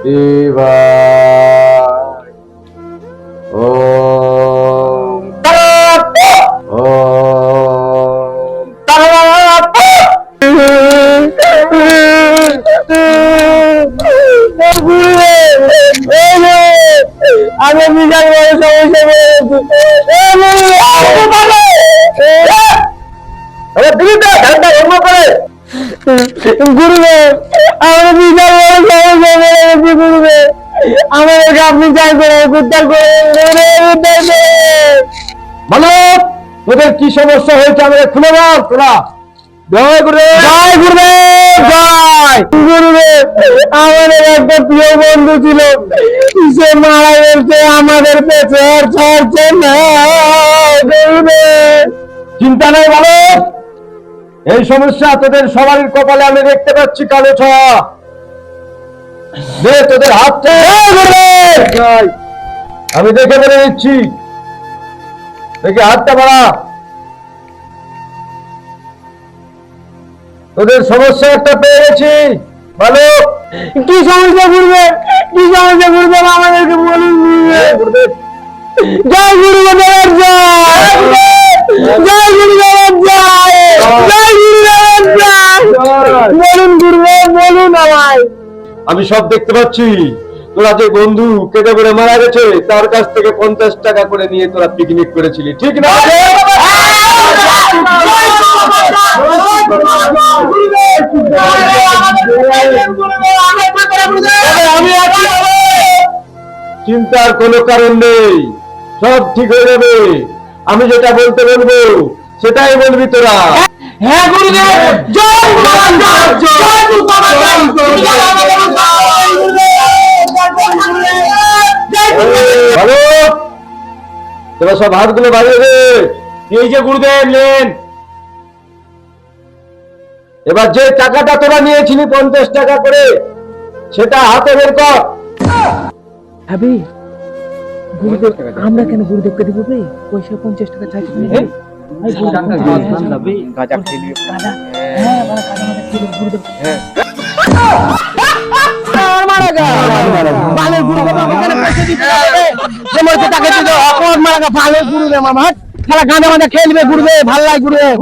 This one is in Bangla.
শিবায় ওম ওম আমি বিশাল বড় গুরুদেব আমার বিশাল বড় সমস্যা গুরুদেব আমাদেরকে আপনি চাই করে উদ্ধার করে উদ্ধার করে। বলো তোদের কি সমস্যা হয়েছে আমাদের খুলে বল তোরা। জয় গুরু জয় গুরুদেব জয়। গুরুদেব আমাদের একটা প্রিয় বন্ধু ছিল সে মারা গেছে আমাদের পেছনে আর ছাড়ছে না গুরুদেব চিন্তা নেই বলো। এই সমস্যা তোদের সবারই কপালে আমি দেখতে পাচ্ছি কালো ছায়া। দে তোদের জয়। আমি দেখে বলে দিচ্ছি। দেখি হাতটা বাড়া। তোদের সমস্যা একটা পেয়ে গেছি। ভালো কি সমস্যা গুরুদেব? কি সমস্যা গুরুদেব? আমাদেরকে বলুন গুরুদেব। জয় গুরুদেবের জয় জয়। গুরুদেবের জয় জয়। গুরুদেবের জয় বলুন বলুন আমায়। আমি সব দেখতে পাচ্ছি। তোরা যে বন্ধু কেটে পড়ে মারা গেছে তার কাছ থেকে পঞ্চাশ টাকা করে নিয়ে তোরা পিকনিক করেছিলি ঠিক না? আমি চিন্তার কোনো কারণ নেই সব ঠিক হয়ে যাবে। আমি যেটা বলতে বলব সেটাই বলবি তোরা। হ্যাঁ গুরুদেব। জয় গুরুদেব জয় তোরা সব হাতগুলো বাড়িয়ে দে। এই যে গুরুদেব নেন। এবার যে টাকাটা তোরা নিয়েছিলি পঞ্চাশ টাকা করে সেটা হাতে বের কর। আবে গুরুদেব আমরা কেন গুরুদেবকে দিব বে? পয়সা পঞ্চাশ টাকা চাইছি গাঁজা খেয়ে নিয়ে হ্যাঁ, মানে গাঁজা খেয়ে গুরুদেব। ভালো ভালো গুরুদেব আমার খেলা গাঁদা খেলবে গুরুদেব ভালো লাগে গুরুদেব